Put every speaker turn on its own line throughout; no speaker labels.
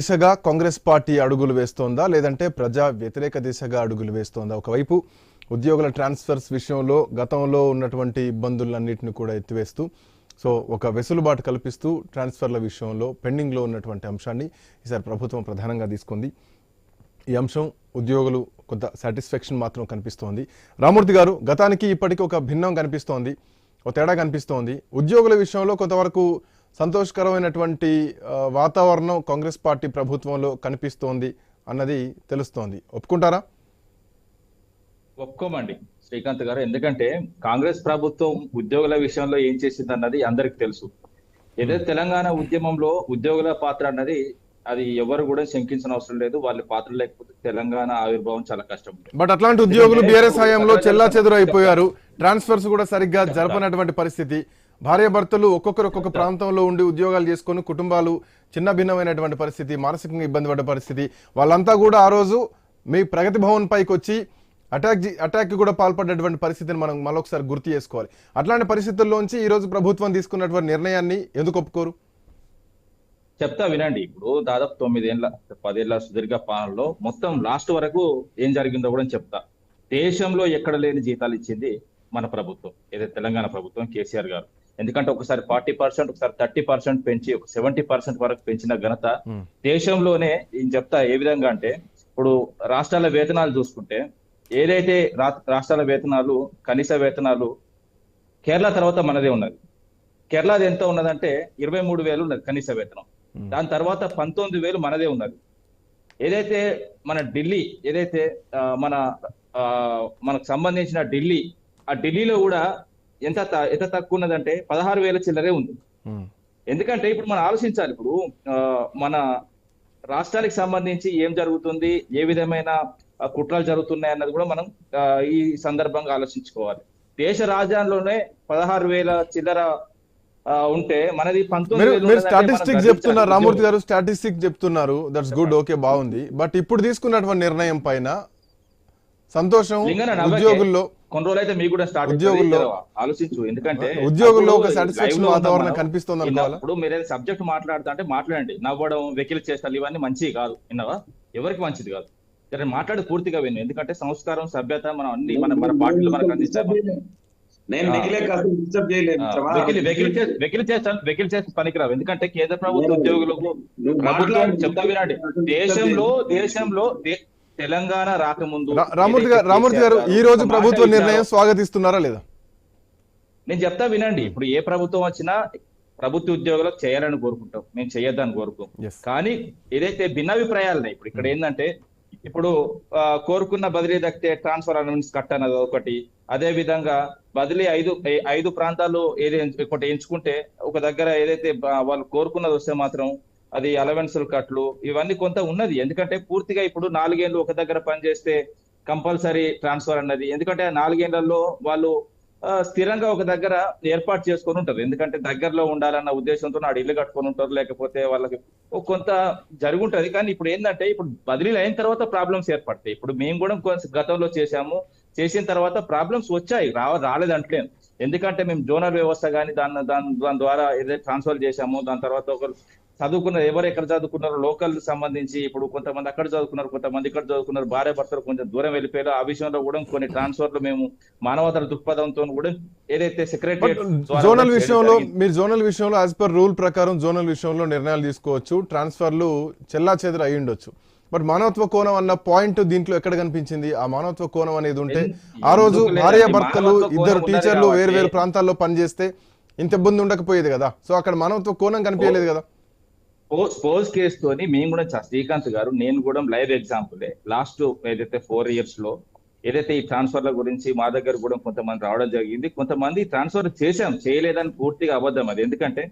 దిశగా కాంగ్రెస్ పార్టీ అడుగులు వేస్తోందా? లేదంటే ప్రజా వ్యతిరేక దిశగా అడుగులు వేస్తోందా? ఒకవైపు ఉద్యోగుల ట్రాన్స్ఫర్స్ విషయంలో గతంలో ఉన్నటువంటి ఇబ్బందులన్నింటిని కూడా ఎత్తివేస్తూ సో ఒక వెసులుబాటు కల్పిస్తూ ట్రాన్స్ఫర్ల విషయంలో పెండింగ్లో ఉన్నటువంటి అంశాన్ని ఈసారి ప్రభుత్వం ప్రధానంగా తీసుకుంది. ఈ అంశం ఉద్యోగులు కొంత సాటిస్ఫాక్షన్ మాత్రం కనిపిస్తోంది. రామూర్తి గారు గతానికి ఇప్పటికీ ఒక భిన్నం కనిపిస్తోంది ఒక తేడా కనిపిస్తోంది. ఉద్యోగుల విషయంలో కొంతవరకు సంతోషకరమైనటువంటి వాతావరణం కాంగ్రెస్ పార్టీ ప్రభుత్వంలో కనిపిస్తోంది అన్నది తెలుస్తోంది. ఒప్పుకుంటారా?
ఒప్పుకోమండి. శ్రీకాంత్ గారు ఎందుకంటే కాంగ్రెస్ ప్రభుత్వం ఉద్యోగుల విషయంలో ఏం చేసింది అన్నది అందరికి తెలుసు. ఏదైతే తెలంగాణ ఉద్యమంలో ఉద్యోగుల పాత్ర అన్నది అది ఎవరు కూడా శంకించిన అవసరం లేదు. వాళ్ళ పాత్ర లేకపోతే తెలంగాణ ఆవిర్భావం చాలా కష్టం
బట్ అట్లాంటి ఉద్యోగులు బీఆర్ఎస్ హయాంలో చెల్లా చెదురు అయిపోయారు ట్రాన్స్ఫర్స్ కూడా సరిగ్గా జరపనటువంటి పరిస్థితి. భార్యాభర్తలు ఒక్కొక్కరు ఒక్కొక్క ప్రాంతంలో ఉండి ఉద్యోగాలు చేసుకొని కుటుంబాలు చిన్న భిన్నమైనటువంటి పరిస్థితి మానసికంగా ఇబ్బంది పడ్డ పరిస్థితి. వాళ్ళంతా కూడా ఆ రోజు మీ ప్రగతి భవన్ పైకి వచ్చి అటాక్ అటాక్ కూడా పాల్పడ్డటువంటి పరిస్థితిని మనం మరొకసారి గుర్తు చేసుకోవాలి. అట్లాంటి పరిస్థితుల్లోంచి ఈరోజు ప్రభుత్వం తీసుకున్నటువంటి నిర్ణయాన్ని ఎందుకు ఒప్పుకోరు?
చెప్తా వినండి. ఇప్పుడు దాదాపు తొమ్మిదేళ్ళ పదేళ్ళ సుదీర్ఘ పాలనలో మొత్తం లాస్ట్ వరకు ఏం జరిగిందో కూడా చెప్తా. దేశంలో ఎక్కడ లేని జీతాలు ఇచ్చింది మన ప్రభుత్వం ఏదైతే తెలంగాణ ప్రభుత్వం కేసీఆర్ గారు. ఎందుకంటే ఒకసారి ఫార్టీ పర్సెంట్ ఒకసారి థర్టీ పర్సెంట్ పెంచి ఒక సెవెంటీ పర్సెంట్ వరకు పెంచిన ఘనత. దేశంలోనే నేను చెప్తా ఏ విధంగా అంటే ఇప్పుడు రాష్ట్రాల వేతనాలు చూసుకుంటే ఏదైతే రా- రాష్ట్రాల వేతనాలు కనీస వేతనాలు కేరళ తర్వాత మనదే ఉన్నది. కేరళది ఎంత ఉన్నదంటే ఇరవై మూడు వేలు ఉన్నది కనీస వేతనం. దాని తర్వాత పంతొమ్మిది వేలు మనదే ఉన్నది. ఏదైతే మన ఢిల్లీ ఏదైతే మన మనకు సంబంధించిన ఢిల్లీ ఆ ఢిల్లీలో కూడా ఎంత ఎంత తక్కువ ఉన్నదంటే పదహారు వేల చిల్లరే ఉంది. ఎందుకంటే ఇప్పుడు మనం ఆలోచించాలి ఇప్పుడు మన రాష్ట్రానికి సంబంధించి ఏం జరుగుతుంది ఏ విధమైన కుట్రలు జరుగుతున్నాయి అన్నది కూడా మనం ఈ సందర్భంగా ఆలోచించుకోవాలి దేశ రాజధానిలోనే పదహారు వేల చిల్లర ఉంటే మనది పంతొమ్మిది
మీరు స్టాటిస్టిక్స్
గర్వించాలి.
చెప్తున్నారు రామూర్తి గారు స్టాటిస్టిక్స్ చెప్తున్నారు దట్స్ గుడ్ ఓకే బాగుంది బట్ ఇప్పుడు తీసుకున్నటువంటి నిర్ణయం పైన సంతోషం. ఉద్యోగుల్లో
కొన్ని రోజులు అయితే మీకు కూడా స్టార్ట్
ఉద్యోగుల్లో-
ఆలోచించు. ఎందుకంటే
ఉద్యోగుల్లో ఒక సాటిస్ఫాక్షన్ వాతావరణం. కనిపిస్తుంది
ఇప్పుడు మీరేదో సబ్జెక్ట్ మాట్లాడుతా అంటే మాట్లాడండి. నవ్వడం వెకిలి చేష్టాలు ఇవన్నీ మంచివి కాదు. విన్నావా? ఎవరికి మంచిది కాదు. సరే మాట్లాడి పూర్తిగా విను. ఎందుకంటే సంస్కారం సభ్యత మనం అన్ని మన మన పార్టీలు మనకు
మిత్రమా.
వెకిలి వెకిలి చే- వెకిలి చేస్తాను. వెకిలి చేస్తే పనికిరావు. ఎందుకంటే కేంద్ర ప్రభుత్వ ఉద్యోగులకు ప్రభుత్వం. చెప్తా వినండి. దేశంలో దేశంలో తెలంగాణ రాకముందు
రామూర్తి గారు రామూర్తి గారు ఈ రోజు ప్రభుత్వ నిర్ణయం స్వాగతిస్తున్నారా లేదా?
నేను చెప్తా వినండి. ఇప్పుడు ఏ ప్రభుత్వం వచ్చినా ప్రభుత్వ ఉద్యోగులకు చేయాలని కోరుకుంటాం. మేము చేయొద్దని కోరుకోం కానీ ఏదైతే భిన్నాభిప్రాయాలు ఇప్పుడు ఇక్కడ ఏంటంటే ఇప్పుడు కోరుకున్న బదిలీ దక్కితే ట్రాన్స్ఫర్ అనౌన్స్ కట్ అన్నది ఒకటి. అదే విధంగా బదిలీ ఐదు ఐదు ప్రాంతాలు ఏది ఒకటి ఎంచుకుంటే ఒక దగ్గర ఏదైతే వాళ్ళు కోరుకున్నది వస్తే మాత్రం అది అలవెన్సులు కట్లు ఇవన్నీ కొంత ఉన్నది. ఎందుకంటే పూర్తిగా ఇప్పుడు నాలుగేళ్ళు ఒక దగ్గర పనిచేస్తే కంపల్సరీ ట్రాన్స్ఫర్ అన్నది. ఎందుకంటే ఆ నాలుగేళ్ళలో వాళ్ళు స్థిరంగా ఒక దగ్గర ఏర్పాటు చేసుకొని ఉంటారు. ఎందుకంటే దగ్గరలో ఉండాలన్న ఉద్దేశంతో నాడు ఇల్లు కట్టుకొని ఉంటారు. లేకపోతే వాళ్ళకి కొంత జరుగుంటది. కానీ ఇప్పుడు ఏంటంటే ఇప్పుడు బదిలీలు అయిన తర్వాత ప్రాబ్లమ్స్ ఏర్పడతాయి. ఇప్పుడు మేము కూడా కొంచెం గతంలో చేశాము. చేసిన తర్వాత ప్రాబ్లమ్స్ వచ్చాయి. రావ రాలేదంటలేను ఎందుకంటే మేము జోనల్ వ్యవస్థ కానీ దాని దాని దాని ద్వారా ఏదైతే ట్రాన్స్ఫర్ చేశామో దాని తర్వాత ఒకరు చదువుకున్న ఎవరు ఎక్కడ చదువుకున్నారో లోకల్ సంబంధించి ఇప్పుడు కొంతమంది అక్కడ చదువుకున్నారు కొంతమంది ఇక్కడ చదువుకున్నారు భార్య భర్తలు కొంచెం దూరం వెళ్ళిపోయారు. ఆ విషయంలో కూడా కొన్ని ట్రాన్స్ఫర్లు మేము మానవతల దృక్పథంతో కూడా ఏదైతే సెక్రటరీ
జోనల్ విషయంలో మీరు జోనల్ విషయంలో యాజ్ పర్ రూల్ ప్రకారం జోనల్ విషయంలో నిర్ణయాలు తీసుకోవచ్చు. ట్రాన్స్ఫర్లు చెల్లా చెదరు అయి ఉండొచ్చు. బట్ మానవత్వ కోణం అన్న పాయింట్ దీంట్లో ఎక్కడ కనిపించింది? ఆ మానవత్వ కోణం అనేది ఉంటే ఆ రోజు? భార్య భర్తలు ఇద్దరు టీచర్లు వేరు వేరు ప్రాంతాల్లో పనిచేస్తే ఇంత ఇబ్బంది ఉండకపోయేది కదా. సో అక్కడ మానవత్వ కోణం కనిపించలేదు కదా.
స్పోజ్ కేసు తోని మేము కూడా చ- శ్రీకాంత్ గారు నేను కూడా లైవ్ ఎగ్జాంపుల్ లాస్ట్ ఏదైతే ఫోర్ ఇయర్స్లో ఏదైతే ఈ ట్రాన్స్ఫర్ల గురించి మా దగ్గర కూడా కొంతమంది రావడం జరిగింది. కొంతమంది ట్రాన్స్ఫర్ చేశాం. చేయలేదని పూర్తిగా అబద్ధం అది. ఎందుకంటే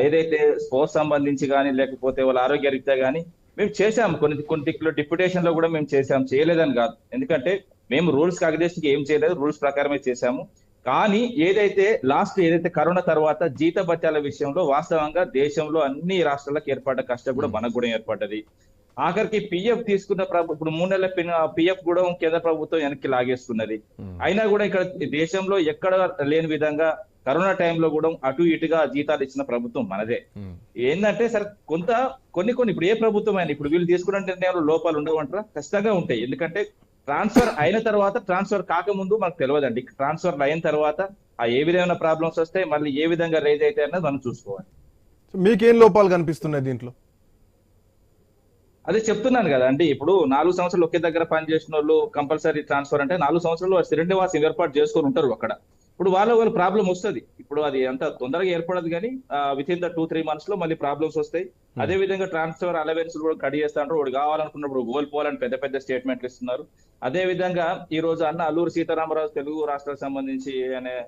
ఏదైతే స్పోర్ట్స్ సంబంధించి కానీ లేకపోతే వాళ్ళ ఆరోగ్య రీత్యా కానీ మేము చేశాం. కొన్ని కొన్ని దిక్కులో డిప్యుటేషన్లో కూడా మేము చేశాం. చేయలేదని కాదు. ఎందుకంటే మేము రూల్స్ అగదేశికి ఏం చేయలేదు. రూల్స్ ప్రకారమే చేశాము. కానీ ఏదైతే లాస్ట్ ఏదైతే కరోనా తర్వాత జీత బత్యాల విషయంలో వాస్తవంగా దేశంలో అన్ని రాష్ట్రాలకు ఏర్పడ్డ కష్టం కూడా మనకు కూడా ఏర్పడ్డది. ఆఖరికి పిఎఫ్ తీసుకున్న ప్రభు ఇప్పుడు మూడు నెలల పిఎఫ్ కూడా కేంద్ర ప్రభుత్వం వెనక్కి లాగేసుకున్నది అయినా కూడా ఇక్కడ దేశంలో ఎక్కడ లేని విధంగా కరోనా టైంలో కూడా అటు ఇటుగా జీతాలు ఇచ్చిన ప్రభుత్వం మనదే. ఏంటంటే సరే కొంత కొన్ని కొన్ని ఇప్పుడు ఏ ప్రభుత్వం అయినా ఇప్పుడు వీళ్ళు తీసుకున్న నిర్ణయాలు లోపాలు ఉండవంటారా? ఖచ్చితంగా ఉంటాయి. ఎందుకంటే ట్రాన్స్ఫర్ అయిన తర్వాత ట్రాన్స్ఫర్ కాకముందు మనకు తెలియదండి ట్రాన్స్ఫర్ అయిన తర్వాత ఆ ఏ విధమైన ప్రాబ్లమ్స్ వస్తాయి మళ్ళీ ఏ విధంగా రేజ్ అయితే అన్నది మనం చూసుకోవాలి.
మీకేం లోపాలు కనిపిస్తున్నాయి దీంట్లో?
అదే చెప్తున్నాను కదా అండి. ఇప్పుడు నాలుగు సంవత్సరాలు ఒకే దగ్గర పనిచేసిన వాళ్ళు కంపల్సరీ ట్రాన్స్ఫర్ అంటే నాలుగు సంవత్సరాలు శ్రీనివాసం ఏర్పాటు చేసుకొని ఉంటారు అక్కడ. ఇప్పుడు వాళ్ళ వాళ్ళ ప్రాబ్లం వస్తుంది. ఇప్పుడు అది అంత తొందరగా ఏర్పడదు కానీ with in the two three మంత్స్లో మళ్ళీ ప్రాబ్లమ్స్ వస్తాయి. అదే విధంగా ట్రాన్స్ఫర్ అలవెన్స్ కూడా కట్ చేస్తాంటారు వాడు కావాలనుకున్నప్పుడు కోల్పోవాలని పెద్ద పెద్ద స్టేట్మెంట్లు ఇస్తున్నారు. అదే విధంగా ఈ రోజు అన్న అల్లూరు సీతారామరాజు తెలుగు రాష్ట్రాలకు సంబంధించి అనే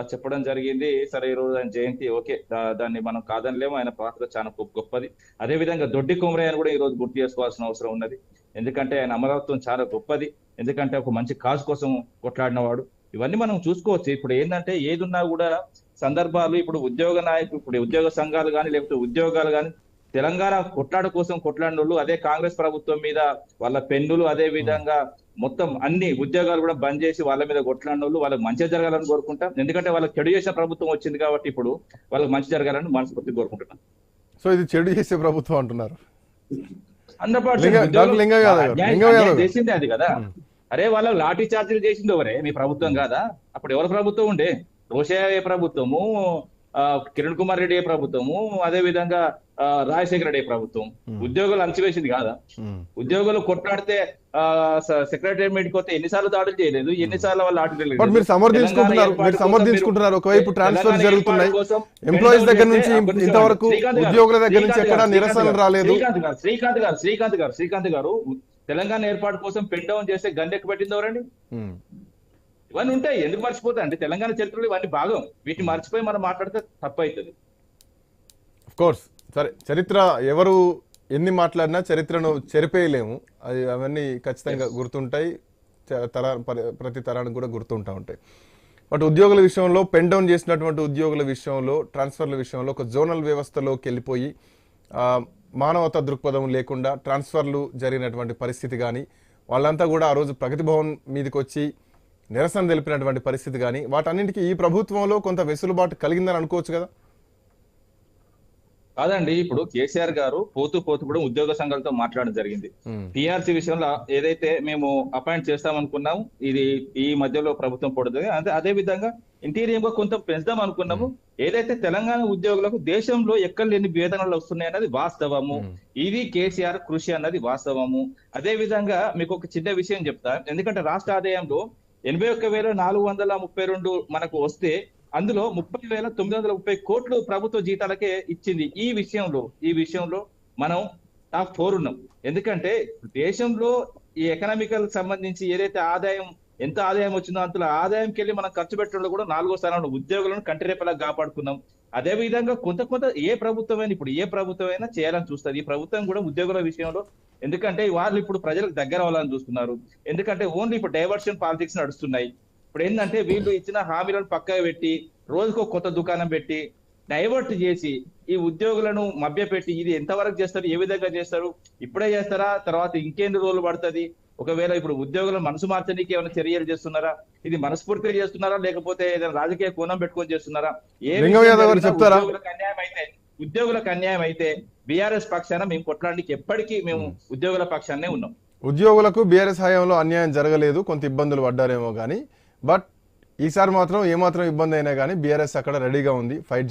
చెప్పడం జరిగింది. సరే ఈ రోజు ఆయన జయంతి ఓకే. దాన్ని మనం కాదనిలేము. ఆయన పాత్ర చాలా గొప్ప- గొప్పది. అదే విధంగా దొడ్డి కుమరయ్యను కూడా ఈ రోజు గుర్తు చేసుకోవాల్సిన అవసరం ఉన్నది. ఎందుకంటే ఆయన అమరత్వం చాలా గొప్పది. ఎందుకంటే ఒక మంచి కాజ్ కోసం కొట్లాడిన వాడు ఇవన్నీ మనం చూసుకోవచ్చు. ఇప్పుడు ఏంటంటే ఏది ఉన్నా కూడా సందర్భాలు ఇప్పుడు ఉద్యోగ నాయకులు ఇప్పుడు ఉద్యోగ సంఘాలు కానీ లేకపోతే ఉద్యోగాలు కానీ తెలంగాణ కొట్లాడ కోసం కొట్లాడిన వాళ్ళు అదే కాంగ్రెస్ ప్రభుత్వం మీద వాళ్ళ పెన్నులు అదే విధంగా మొత్తం అన్ని ఉద్యోగాలు కూడా బంద్ చేసి వాళ్ళ మీద కొట్లాడిన వాళ్ళు వాళ్ళకి మంచి జరగాలని కోరుకుంటాం. ఎందుకంటే వాళ్ళకి చెడు చేసిన ప్రభుత్వం వచ్చింది కాబట్టి ఇప్పుడు వాళ్ళకి మంచి జరగాలని మనస్ఫూర్తి కోరుకుంటున్నాం.
సో ఇది చెడు చేసే ప్రభుత్వం అంటున్నారు.
చేసింది అది కదా. అరే వాళ్ళకి లాఠీ చార్జీలు చేసింది ఎవరే మీ ప్రభుత్వం కాదా? అప్పుడు ఎవరి ప్రభుత్వం ఉండే? రోషయ్య ఏ ప్రభుత్వము? ఆ, కిరణ్ కుమార్ రెడ్డి ఏ ప్రభుత్వము? అదే విధంగా రాజశేఖర రెడ్డి ప్రభుత్వం? ఉద్యోగులు అంచివేసింది కాదా?
ఉమ్.
ఉద్యోగులు కొట్లాడితే సెక్రటేరియట్ పోతే ఎన్నిసార్లు దాడులు చేయలేదు ఎన్నిసార్లు వాళ్ళు ఆటలు
మీరు సమర్థించుకుంటున్నారు మీరు సమర్థించుకుంటున్నారు ఒకవైపు ట్రాన్స్ఫర్ జరుగుతున్నాయి. ఎంప్లాయీస్ దగ్గర నుంచి ఇంతవరకు ఉద్యోగుల దగ్గర నుంచి ఎక్కడ నిరసనలు రాలేదు.
శ్రీకాంత్ గారు శ్రీకాంత్ గారు శ్రీకాంత్ గారు తెలంగాణ ఏర్పాటు కోసం పెన్ డౌన్ చేస్తే గండెక్కి పెట్టింది ఎవరండి. ఇవన్నీ ఉంటాయి ఎందుకు మర్చిపోతాయి? అంటే తెలంగాణ చరిత్రలో ఇవన్నీ భాగం. వీటిని మర్చిపోయి మనం మాట్లాడితే తప్పు అవుతుంది
కోర్స్ సరే చరిత్ర ఎవరు ఎన్ని మాట్లాడినా చరిత్రను చెరిపేయలేము. అది అవన్నీ ఖచ్చితంగా గుర్తుంటాయి. తర పరి- ప్రతి తరానికి కూడా గుర్తుంటా ఉంటాయి. బట్ ఉద్యోగుల విషయంలో పెన్ డౌన్ చేసినటువంటి ఉద్యోగుల విషయంలో ట్రాన్స్ఫర్ల విషయంలో ఒక జోనల్ వ్యవస్థలోకి వెళ్ళిపోయి మానవత దృక్పథం లేకుండా ట్రాన్స్ఫర్లు జరిగినటువంటి పరిస్థితి కానీ వాళ్ళంతా కూడా ఆ రోజు ప్రగతి భవన్ మీదకి వచ్చి నిరసన తెలిపినటువంటి పరిస్థితి కానీ వాటన్నింటికి ఈ ప్రభుత్వంలో కొంత వెసులుబాటు కలిగిందని అనుకోవచ్చు కదా.
కాదండి ఇప్పుడు కేసీఆర్ గారు పోతూ పోతూ కూడా ఉద్యోగ సంఘాలతో మాట్లాడడం జరిగింది. టీఆర్సీ విషయంలో ఏదైతే మేము అపాయింట్ చేస్తామనుకున్నాం ఇది ఈ మధ్యలో ప్రభుత్వం పడుతుంది. అదే అదే విధంగా ఇంటీరియం గా కొంత పెంచుదాం అనుకున్నాము. ఏదైతే తెలంగాణ ఉద్యోగులకు దేశంలో ఎక్కడ లేని వేతనాలు వస్తున్నాయి అన్నది వాస్తవము. ఇది కేసీఆర్ కృషి అన్నది వాస్తవము. అదే విధంగా మీకు ఒక చిన్న విషయం చెప్తా. ఎందుకంటే రాష్ట్ర ఆదాయంలో ఎనభై ఒక్క వేల నాలుగు వందల ముప్పై రెండు మనకు వస్తే అందులో ముప్పై వేల తొమ్మిది వందల ముప్పై కోట్లు ప్రభుత్వ జీతాలకే ఇచ్చింది ఈ విషయంలో ఈ విషయంలో మనం టాప్ ఫోర్ ఉన్నాం. ఎందుకంటే దేశంలో ఈ ఎకనామికల్ సంబంధించి ఏదైతే ఆదాయం ఎంత ఆదాయం వచ్చిందో అంతలో ఆదాయంకి వెళ్ళి మనం ఖర్చు పెట్టడంలో కూడా నాలుగో స్థానంలో ఉద్యోగులను కంటి రేపలా కాపాడుకున్నాం. అదే విధంగా కొంత కొంత ఏ ప్రభుత్వమైనా ఇప్పుడు ఏ ప్రభుత్వమైనా చేయాలని చూస్తుంది ఈ ప్రభుత్వం కూడా ఉద్యోగుల విషయంలో ఎందుకంటే వాళ్ళు ఇప్పుడు ప్రజలకు దగ్గర అవ్వాలని చూస్తున్నారు. ఎందుకంటే ఓన్లీ ఇప్పుడు డైవర్షన్ పాలిటిక్స్ నడుస్తున్నాయి. ఇప్పుడు ఏంటంటే వీళ్ళు ఇచ్చిన హామీలను పక్కకు పెట్టి రోజుకో కొత్త దుకాణం పెట్టి డైవర్ట్ చేసి ఈ ఉద్యోగులను మభ్యపెట్టి ఇది ఎంతవరకు చేస్తారు ఏ విధంగా చేస్తారు ఇప్పుడే చేస్తారా తర్వాత ఇంకెన్ని రోజులు పడుతుంది ఒకవేళ ఇప్పుడు ఉద్యోగులను మనసు మార్చడానికి ఏమైనా చర్యలు చేస్తున్నారా ఇది మనస్ఫూర్తిగా చేస్తున్నారా లేకపోతే ఏదైనా రాజకీయ కోణం పెట్టుకొని చేస్తున్నారా ఏ? ఉద్యోగులకు అన్యాయం అయితే ఉద్యోగులకు అన్యాయం అయితే బీఆర్ఎస్ పక్షాన మేము కొట్టడానికి ఎప్పటికీ మేము ఉద్యోగుల పక్షాన్నే ఉన్నాం
ఉద్యోగులకు బీఆర్ఎస్ హయాంలో అన్యాయం జరగలేదు కొంత ఇబ్బందులు పడ్డారేమో కానీ బట్ ఈసారి మాత్రం ఏమాత్రం ఇబ్బంది అయినా కానీ బీఆర్ఎస్ అక్కడ రెడీగా ఉంది ఫైట్